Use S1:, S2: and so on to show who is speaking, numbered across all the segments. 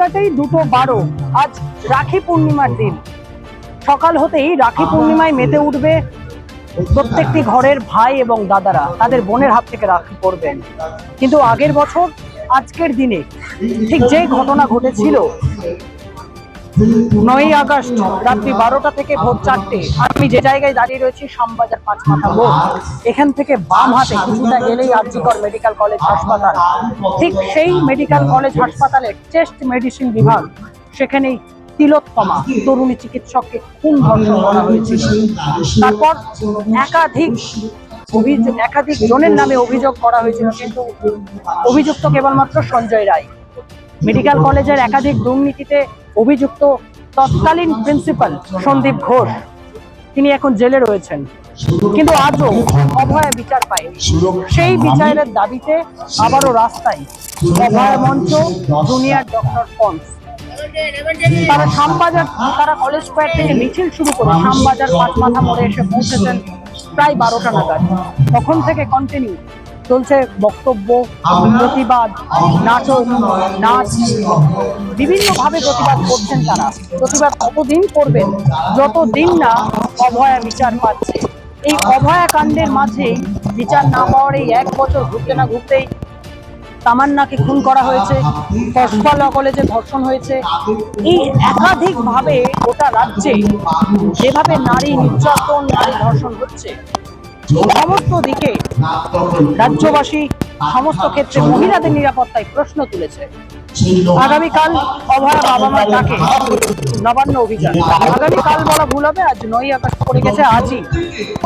S1: কাটেই দুটো বারো। আজ রাখি পূর্ণিমার দিন। সকাল হতেই রাখি পূর্ণিমায় মেতে উঠবে প্রত্যেকটি ঘরের ভাই এবং দাদারা। তাদের বোনের হাত থেকে রাখি পরবেন। কিন্তু আগের বছর আজকের দিনে ঠিক যে ঘটনা ঘটেছিল নয়ই আগস্ট, রাত্রি বারোটা থেকে ভোর চারটে। আমি যে জায়গায় দাঁড়িয়ে রয়েছি, শ্যামবাজার পাঁচ মাথা মোড়। এখান থেকে বাম হাতে কিছুটা গেলেই আরজিকর মেডিকেল কলেজ হাসপাতাল। ঠিক সেই মেডিকেল কলেজ হাসপাতালের চেস্ট মেডিসিন বিভাগ, সেখানেই তিলোত্তমা তরুণী চিকিৎসককে খুন ধর্ষণ করা হয়েছিল। তারপর একাধিক অভিযোগ একাধিক জনের নামে অভিযোগ করা হয়েছিল, কিন্তু অভিযুক্ত কেবলমাত্র সঞ্জয় রায়। মেডিকেল কলেজের একাধিক দুর্নীতিতে অভিযুক্ত তৎকালীন প্রিন্সিপাল সন্দীপ ঘোষ। তিনি এখন জেলে রয়েছেন। কিন্তু আজও অভয়া বিচার পায়নি। সেই বিচারের দাবিতে আবারও রাস্তায় অভয়া মঞ্চ জুনিয়র ডক্টর পন্স। তারা শ্যামবাজার তারা কলেজ স্কোয়ার থেকে মিছিল শুরু করে শ্যামবাজার পাঁচ মাথা মোড়ে এসে পৌঁছেছেন প্রায় বারোটা নাগাদ। তখন থেকে কন্টিনিউ চলছে বক্তব্য, প্রতিবাদ, নাটক, নাচ, বিভিন্নভাবে প্রতিবাদ করছেন তারা। প্রতিবাদ কতদিন করবেন? যতদিন না অভয়া বিচার পাচ্ছে। এই অভয়া কাণ্ডের মাঝেই বিচার না পাওয়ার এই এক বছর ঘুরতে না ঘুরতেই তামান্নাকে খুন করা হয়েছে, কসবা ল কলেজে ধর্ষণ হয়েছে। এই একাধিকভাবে গোটা রাজ্যে যেভাবে নারী নির্যাতন, নারী ধর্ষণ হচ্ছে সমস্ত দিকে রাজ্যবাসী সমস্ত ক্ষেত্রে মহিলাদের নিরাপত্তায় প্রশ্ন তুলেছে। আগামীকাল অভয়া বাবা মা ডাকে নবান্ন অভিযান। আগামীকাল বলা ভুল হবে, আজ নয় আগস্ট পড়ে গেছে, আজই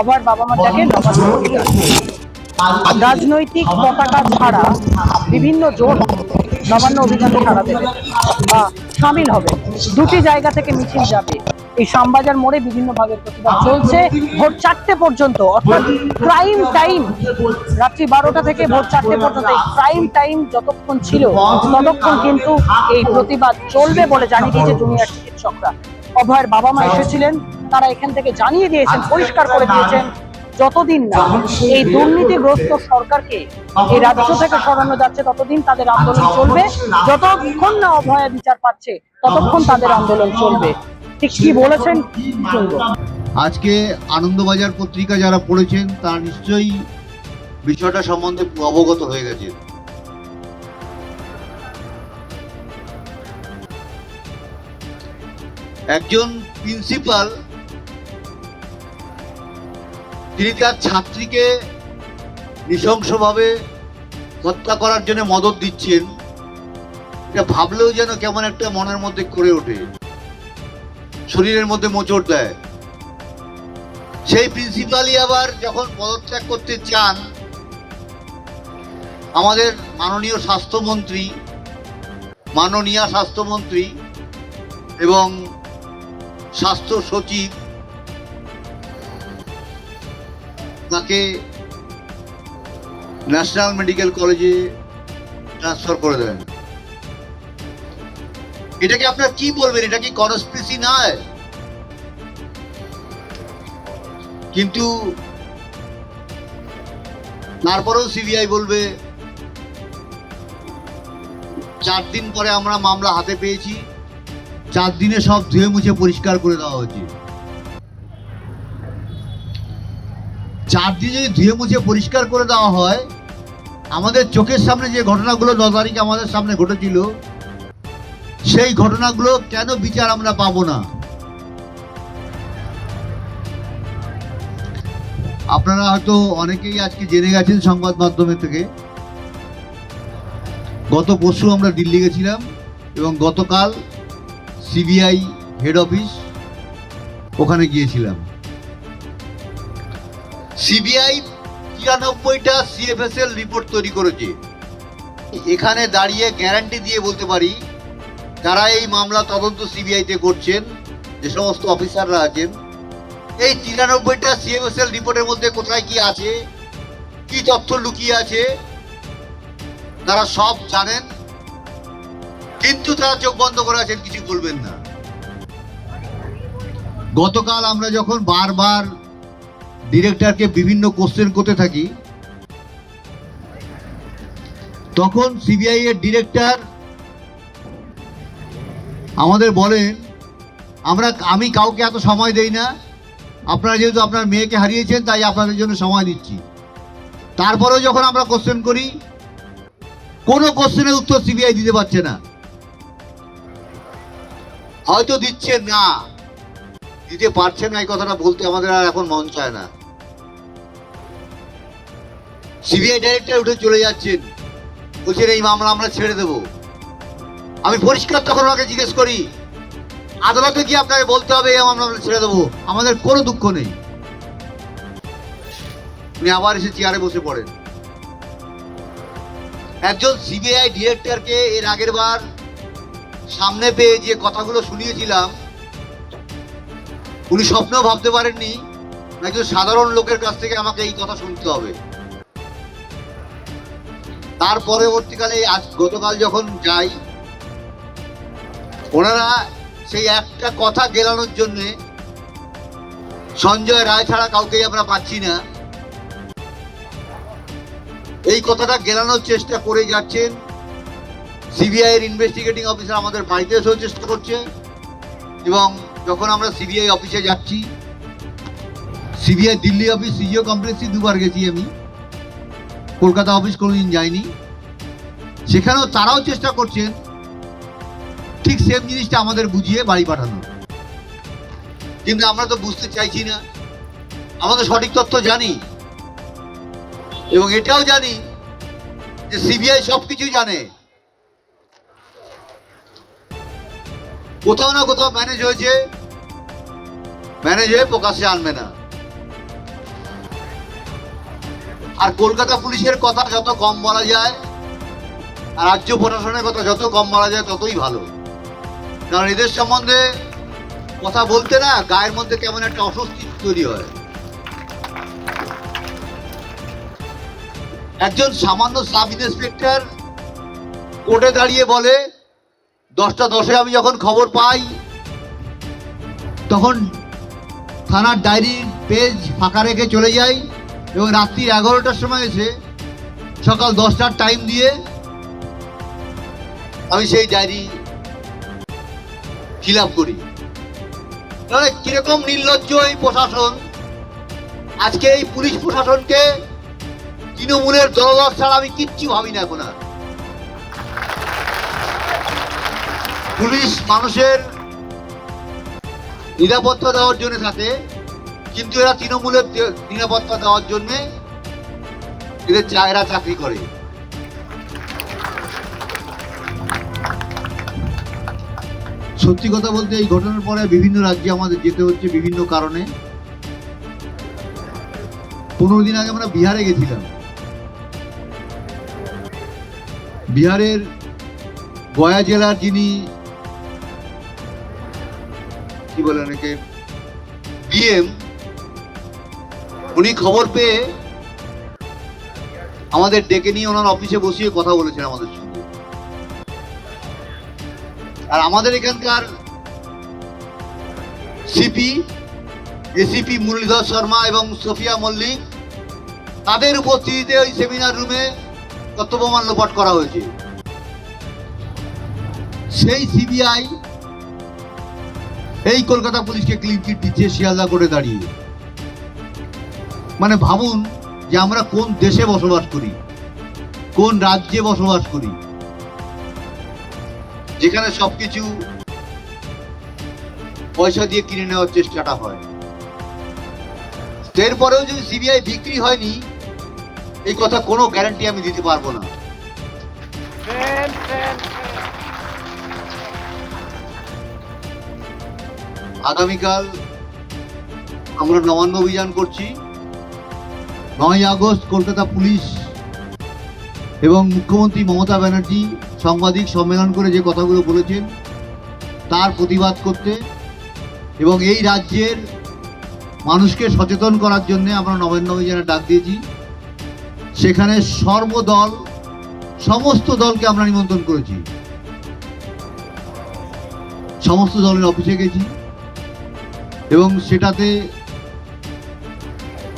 S1: অভয়ার বাবা মা ডাকে নবান্ন অভিযান। রাজনৈতিক পতাকা ছাড়া বিভিন্ন জোট নবান্ন অভিযানে সাড়া দেবে বা সামিল হবে। দুটি জায়গা থেকে মিছিল যাবে। এই শ্যামবাজার মোড়ে বিভিন্ন ভাবে প্রতিবাদ চলছে। ভোর চারটে পর্যন্ত, অর্থাৎ প্রাইম টাইম রাত্রি বারোটা থেকে ভোর চারটে পর্যন্ত এই প্রাইম টাইম যতক্ষণ ছিল, ততক্ষণ কিন্তু এই প্রতিবাদ চলবে বলে জানিয়ে দিয়েছে জুনিয়র চিকিৎসকরা। অভয়ের বাবা মা এসেছিলেন, তারা এখান থেকে জানিয়ে দিয়েছেন, পরিষ্কার করে দিয়েছেন, যতদিন না এই দুর্নীতিগ্রস্ত সরকারকে এই রাজ্য থেকে সরানো যাচ্ছে, ততদিন তাদের আন্দোলন চলবে। যতক্ষণ না অভয়া বিচার পাচ্ছে, ততক্ষণ তাদের আন্দোলন চলবে। কি বলেছেন
S2: আজকে আনন্দবাজার পত্রিকা যারা পড়েছেন, তারা নিশ্চয়ই বিষয়টা সম্বন্ধে অবগত হয়ে গেছে একজন প্রিন্সিপাল, তিনি তার ছাত্রীকে নৃশংসভাবে হত্যা করার জন্য মদত দিচ্ছেন। এটা ভাবলেও যেন কেমন একটা মনের মধ্যে করে ওঠে। শরীরের মধ্যে মোচড় দেয়। সেই প্রিন্সিপালই আবার যখন পদত্যাগ করতে চান, আমাদের মাননীয় স্বাস্থ্যমন্ত্রী মাননীয় স্বাস্থ্যমন্ত্রী এবং স্বাস্থ্য সচিব তাকে ন্যাশনাল মেডিকেল কলেজে ট্রান্সফার করে দেন। এটাকে আপনার কি বলবেন? এটা কি কনস্পিরেসি নয়? কিন্তু তারপরেও সিবিআই বলবে, চার দিন পরে আমরা মামলা হাতে পেয়েছি, চার দিনে সব ধুয়ে মুছে পরিষ্কার করে দেওয়া হয়েছে। চার দিন যদি ধুয়ে মুছে পরিষ্কার করে দেওয়া হয়, আমাদের চোখের সামনে যে ঘটনাগুলো ন তারিখে আমাদের সামনে ঘটেছিল সেই ঘটনাগুলো কেন বিচার আমরা পাবো না? আপনারা হয়তো অনেকেই আজকে জেনে গেছেন সংবাদ মাধ্যমে থেকে। গত পরশু আমরা দিল্লি গেছিলাম এবং গতকাল সিবিআই হেড অফিস ওখানে গিয়েছিলাম। সিবিআই তিরানব্বইটা সিএফএসএল রিপোর্ট তৈরি করেছে। এখানে দাঁড়িয়ে গ্যারান্টি দিয়ে বলতে পারি যারা এই মামলা তদন্ত সিবিআইতে করছেন, যে সমস্ত অফিসাররা আছেন, এই তিরানব্বইটা সিএমএসএল রিপোর্টের মধ্যে কোথায় কি আছে, কি তথ্য লুকিয়ে আছে, তারা সব জানেন, কিন্তু তারা চোখ বন্ধ করে আছেন, কিছু বলবেন না। গতকাল আমরা যখন বারবার ডিরেক্টরকে বিভিন্ন কোশ্চেন করতে থাকি, তখন সিবিআই এর ডিরেক্টর আমাদের বলেন আমরা, আমি কাউকে এত সময় দেই না। আপনারা যেহেতু আপনার মেয়েকে হারিয়েছেন, তাই আপনাদের জন্য সময় দিচ্ছি। তারপরেও যখন আমরা কোশ্চেন করি, কোনো কোশ্চেনের উত্তর সিবিআই দিতে পারছে না। হয়তো দিচ্ছে না। দিতে পারছে না, এই কথাটা বলতে আমাদের আর এখন মন চায় না। সিবিআই ডাইরেক্টর উঠে চলে যাচ্ছেন। বলছেন, এই মামলা আমরা ছেড়ে দেব। আমি পরিষ্কার তখন ওনাকে জিজ্ঞেস করি, আদালতে কি আপনাকে বলতে হবে আমরা ছেড়ে দেবো। আমাদের কোনো দুঃখ নেই। উনি আবার এসে চেয়ারে বসে পড়েন। একজন সিবিআই ডিরেক্টরকে এর আগের বার সামনে পেয়ে যে কথাগুলো শুনিয়েছিলাম, উনি স্বপ্নেও ভাবতে পারেননি, একজন সাধারণ লোকের কাছ থেকে আমাকে এই কথা শুনতে হবে। তার পরবর্তীকালে আজ গতকাল যখন যাই ওনারা সেই একটা কথা গেলানোর জন্যে সঞ্জয় রায় ছাড়া কাউকেই আমরা পাচ্ছি না। এই কথাটা গেলানোর চেষ্টা করে যাচ্ছেন। সিবিআই এর ইনভেস্টিগেটিং অফিসার আমাদের বাড়িতে এসেও চেষ্টা করছে এবং যখন আমরা সিবিআই অফিসে যাচ্ছি, সিবিআই দিল্লি অফিস সিজিও কমপ্লেক্সে দুবার গেছি আমি। কলকাতা অফিস কোনোদিন যাইনি। সেখানেও তারাও চেষ্টা করছেন ঠিক সেম জিনিসটা আমাদের বুঝিয়ে বাড়ি পাঠানো। কিন্তু আমরা তো বুঝতে চাইছি না। আমরা তো সঠিক তথ্য জানি। এবং এটাও জানি যে সিবিআই সবকিছু জানে। কোথাও না কোথাও ম্যানেজ হয়েছে। ম্যানেজ হয়ে প্রকাশ্যে আনবে না। আর কলকাতা পুলিশের কথা যত কম বলা যায়, আর রাজ্য প্রশাসনের কথা যত কম বলা যায়, ততই ভালো। কারণ এদের সম্বন্ধে কথা বলতে না গায়ের মধ্যে কেমন একটা অস্বস্তি তৈরি হয়। একজন সামান্য সাব ইন্সপেক্টর কোর্টে দাঁড়িয়ে বলে, দশটা দশে আমি যখন খবর পাই, তখন থানার ডায়েরির পেজ ফাঁকা রেখে চলে যাই এবং রাত্রি এগারোটার সময় এসে সকাল দশটার টাইম দিয়ে আমি সেই ডায়েরি আপ করি? তাহলে কীরকম নির্লজ্জ এই প্রশাসন? আজকে এই পুলিশ প্রশাসনকে তৃণমূলের দলদল ছাড়া আমি কিচ্ছু ভাবি না এখন আর। পুলিশ মানুষের নিরাপত্তা দেওয়ার জন্য থাকে, কিন্তু এরা তৃণমূলের নিরাপত্তা দেওয়ার জন্যে এদের চা- এরা চাকরি করে। সত্যি কথা বলতে এই ঘটনার পরে বিভিন্ন রাজ্যে আমাদের যেতে হচ্ছে বিভিন্ন কারণে। পনেরো দিন আগে আমরা বিহারে গেছিলাম। বিহারের গয়া জেলার যিনি, কি বলে অনেকে বিএম উনি খবর পেয়ে আমাদের ডেকে নিয়ে ওনার অফিসে বসিয়ে কথা বলেছেন আমাদের সঙ্গে। আর আমাদের এখানকার সিপি এসিপি মুরলীধর শর্মা এবং সোফিয়া মল্লিক, তাদের উপস্থিতিতে ওই সেমিনার রুমে কর্তব্যমান লোপাট করা হয়েছে। সেই সিবিআই এই কলকাতা পুলিশকে ক্লিন চিট দিচ্ছে, শিয়ালদা করে দাঁড়িয়ে। মানে ভাবুন যে আমরা কোন দেশে বসবাস করি, কোন রাজ্যে বসবাস করি যেখানে সবকিছু পয়সা দিয়ে কিনে নেওয়ার চেষ্টাটা হয়। এরপরেও যদি সিবিআই বিক্রি হয়নি, এই কথা কোনো গ্যারান্টি আমি দিতে পারব না। আগামীকাল আমরা নবান্ন অভিযান করছি। নয় আগস্ট কলকাতা পুলিশ এবং মুখ্যমন্ত্রী মমতা ব্যানার্জি সাংবাদিক সম্মেলন করে যে কথাগুলো বলেছেন, তার প্রতিবাদ করতে এবং এই রাজ্যের মানুষকে সচেতন করার জন্য আমরা নবান্ন অভিযানে ডাক দিয়েছি, সেখানে সর্বদল, সমস্ত দলকে আমরা নিমন্ত্রণ করেছি। সমস্ত দলের অফিসে গেছি এবং সেটাতে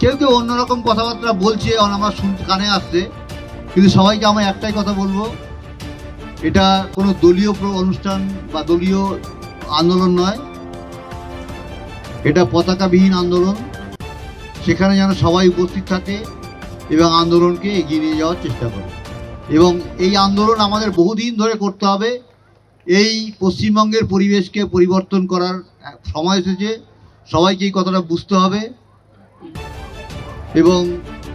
S2: কেউ কেউ অন্যরকম কথাবার্তা বলছে আমার শুনতে কানে আসছে। কিন্তু সবাইকে আমি একটাই কথা বলব, এটা কোনো দলীয় অনুষ্ঠান বা দলীয় আন্দোলন নয়। এটা পতাকাবিহীন আন্দোলন, সেখানে যেন সবাই উপস্থিত থাকে এবং আন্দোলনকে এগিয়ে নিয়ে যাওয়ার চেষ্টা করে। এবং এই আন্দোলন আমাদের বহুদিন ধরে করতে হবে। এই পশ্চিমবঙ্গের পরিবেশকে পরিবর্তন করার সময় এসেছে। সবাইকে এই কথাটা বুঝতে হবে এবং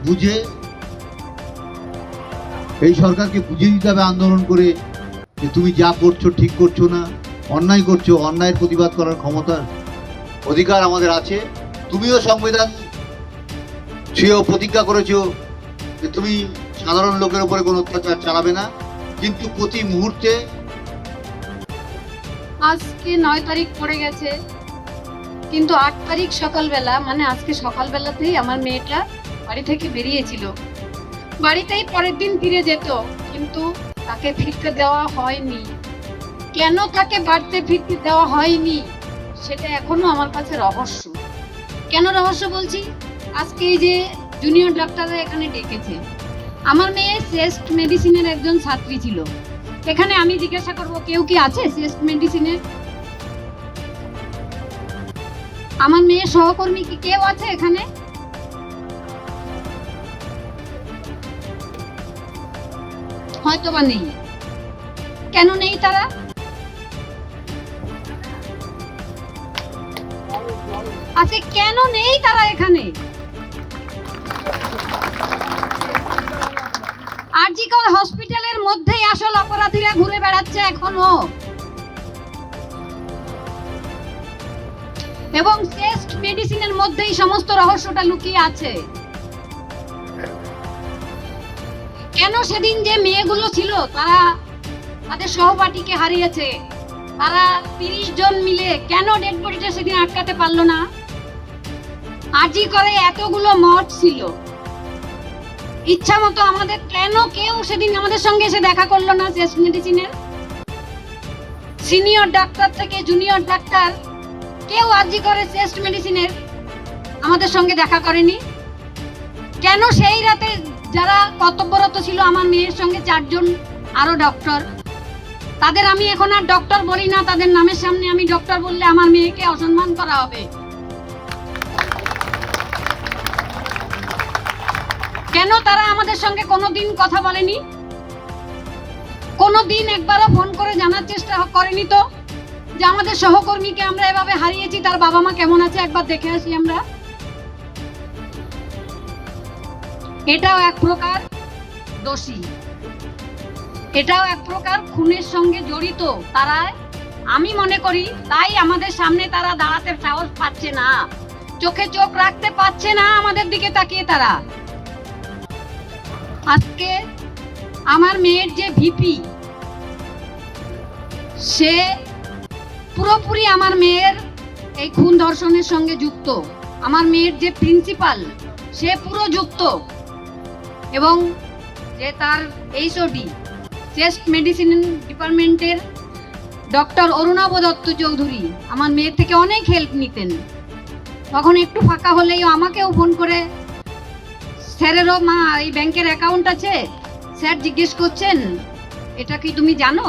S2: বুঝে এই সরকারকে বুঝিয়ে দিতে হবে আন্দোলন করে যে তুমি যা করছ, ঠিক করছ না, অন্যায় করছ, অন্যায়ের প্রতিবাদ করার ক্ষমতা অধিকার আমাদের আছে। তুমিও সংবিধান সেও প্রতিজ্ঞা করেছ যে তুমি সাধারণ লোকের উপরে কোনো অত্যাচার চালাবে না। কিন্তু প্রতি মুহূর্তে
S3: আজকে নয় তারিখ পড়ে গেছে, কিন্তু আট তারিখ সকালবেলা মানে আজকে সকালবেলাতেই আমার মেয়েটা বাড়ি থেকে বেরিয়েছিল। বাড়িতেই পরের দিন ফিরে যেত, কিন্তু তাকে ফিরতে দেওয়া হয়নি। কেন তাকে বাড়িতে ফিরতে দেওয়া হয়নি, সেটা এখনও আমার কাছে রহস্য। কেন রহস্য বলছি? আজকে এই যে জুনিয়র ডাক্তাররা এখানে ডেকেছে। আমার মেয়ে শ্রেষ্ঠ মেডিসিনের একজন ছাত্রী ছিল। এখানে আমি জিজ্ঞাসা করব, কেউ কি আছে শ্রেষ্ঠ মেডিসিনের আমার মেয়ের সহকর্মী কি কেউ আছে এখানে? হয়তো বা নেই। কেন নেই তারা? আচ্ছা কেন নেই তারা এখানে? আরজিকর হসপিটালের মধ্যেই আসল অপরাধীরা ঘুরে বেড়াচ্ছে এখনও। এবং শ্রেষ্ঠ মেডিসিনের মধ্যেই সমস্ত রহস্যটা লুকিয়ে আছে। কেন সেদিন যে মেয়েগুলো ছিল, তারা তাদের সহপাঠীকে হারিয়েছে? তারা তিরিশ জন মিলে কেন ডেড বডিটা সেদিন আটকাতে পারল না? আজি করে এতগুলো মঠ ছিল। ইচ্ছা মতো আমাদের কেন কেউ সেদিন আমাদের সঙ্গে এসে দেখা করল না শেষ মেডিসিনের সিনিয়র ডাক্তার থেকে জুনিয়র ডাক্তার কেউ আর্জি করে শ্রেষ্ঠ মেডিসিনের আমাদের সঙ্গে দেখা করেনি? কেন সেই রাতে যারা কর্তব্যরত ছিল, আমার মেয়ের সঙ্গে চারজন আরও ডক্টর তাদের আমি এখন আর ডক্টর বলি না, তাদের নামের সামনে আমি ডক্টর বললে আমার মেয়েকে অসম্মান করা হবে। কেন তারা আমাদের সঙ্গে কোনোদিন কথা বলেনি? কোনোদিন একবারও ফোন করে জানার চেষ্টা করেনি তো? যে আমাদের সহকর্মীকে আমরা এভাবে হারিয়েছি, তার বাবা মা কেমন আছে একবার দেখে আসি আমরা। এটাও এক প্রকার দোষী। এটাও এক প্রকার খুনের সঙ্গে জড়িত। তারা, আমি মনে করি, তাই আমাদের সামনে তারা দাঁড়াতে সাহস পাচ্ছে না। চোখে চোখ রাখতে পারছে না আমাদের দিকে তাকিয়ে তারা। আজকে আমার মেয়ের যে ভিপি, সে পুরোপুরি আমার মেয়ের এই খুন ধর্ষণের সঙ্গে যুক্ত। আমার মেয়ের যে প্রিন্সিপাল সে পুরো যুক্ত। এবং যে তার এইচওডি, চেস্ট মেডিসিন ডিপার্টমেন্টের ডক্টর অরুণাভ দত্ত চৌধুরী আমার মেয়ের থেকে অনেক হেল্প নিতেন। তখন একটু ফাঁকা হলেই আমাকেও ফোন করে স্যারেরও মা, এই ব্যাংকের অ্যাকাউন্ট আছে? স্যার জিজ্ঞেস করছেন, এটা কি তুমি জানো?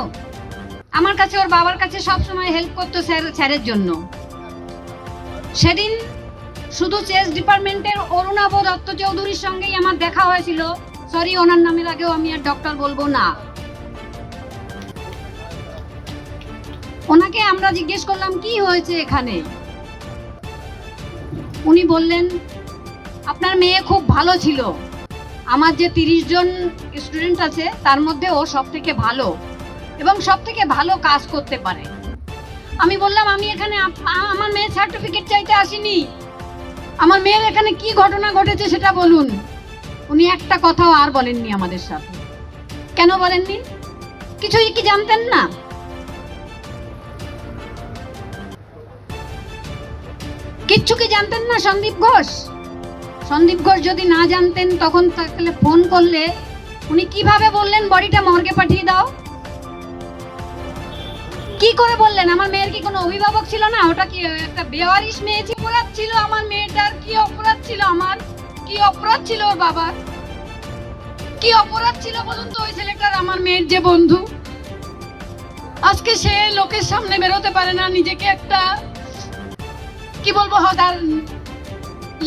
S3: আমার কাছে ওর বাবার কাছে সবসময় হেল্প করতো স্যার, স্যারের জন্য। সেদিন শুধু চেস ডিপার্টমেন্টের অরুণাভ দত্ত চৌধুরীর সঙ্গেই আমার দেখা হয়েছিল। সরি ওনার নামের আগেও আমি আর ডক্টর বলব না। ওনাকে আমরা জিজ্ঞেস করলাম, কি হয়েছে এখানে? উনি বললেন, আপনার মেয়ে খুব ভালো ছিল। আমার যে তিরিশ জন স্টুডেন্ট আছে, তার মধ্যে ও সব থেকে ভালো এবং সব থেকে ভালো কাজ করতে পারে। আমি বললাম, আমি এখানে আমার মেয়ের সার্টিফিকেট চাইতে আসিনি। আমার মেয়ের এখানে কি ঘটনা ঘটেছে সেটা বলুন। উনি একটা কথাও আর বলেননি আমাদের সাথে। কেন বলেননি? কিছুই কি জানতেন না? কিচ্ছু কি জানতেন না সন্দীপ ঘোষ? সন্দীপ ঘোষ যদি না জানতেন, তখন তাহলে ফোন করলে উনি কীভাবে বললেন, বডিটা মর্গে পাঠিয়ে দাও। কি করে বললেন? আমার মেয়ের কি কোনো অভিভাবক ছিল না? ওটা কি একটা বেওয়ারিশ মেয়ে ছিল? ছিল আমার মেয়েটার? কি অপরাধ ছিল আমার? কি অপরাধ ছিল ওর বাবার? কি অপরাধ ছিল বলুন তো ওই ছেলেটার আমার মেয়ের যে বন্ধু? আজকে সে লোকের সামনে বেরোতে পারে না নিজেকে একটা কি বলব হ, তার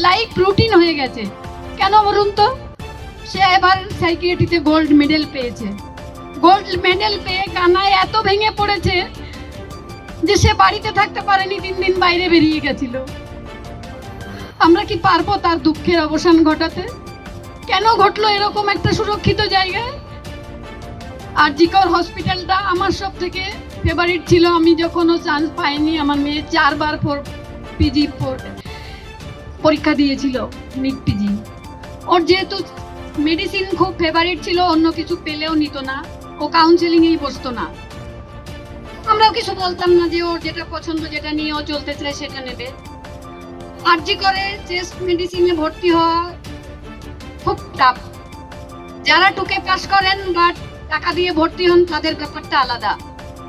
S3: লাইফ রুটিন হয়ে গেছে। কেন বলুন তো? সে এবার সাইকিয়াট্রিতে গোল্ড মেডেল পেয়েছে। গোল্ড মেডেল পেয়ে কানায় এত ভেঙে পড়েছে যে সে বাড়িতে থাকতে পারেনি তিন দিন বাইরে বেরিয়ে গেছিল। আমরা কি পারব তার দুঃখের অবসান ঘটাতে? কেন ঘটলো এরকম একটা সুরক্ষিত জায়গায়? আর জিকর হসপিটালটা আমার সব থেকে ফেভারিট ছিল। আমি যখনও চান্স পাইনি, আমার মেয়ে চারবার ফোর পিজি ফোর পরীক্ষা দিয়েছিল নিট পিজি ওর যেহেতু মেডিসিন খুব ফেভারিট ছিল, অন্য কিছু পেলেও নিত না। ও কাউন্সেলিংয়েই বসতো না। আমরাও কিছু বলতাম না যে ওর যেটা পছন্দ, যেটা নিয়ে ও চলতে চায়, সেটা নেবে। আরজি করে চেস্ট মেডিসিনে ভর্তি হওয়া খুব টাফ যারা টুকে পাস করেন বা টাকা দিয়ে ভর্তি হন, তাদের ব্যাপারটা আলাদা।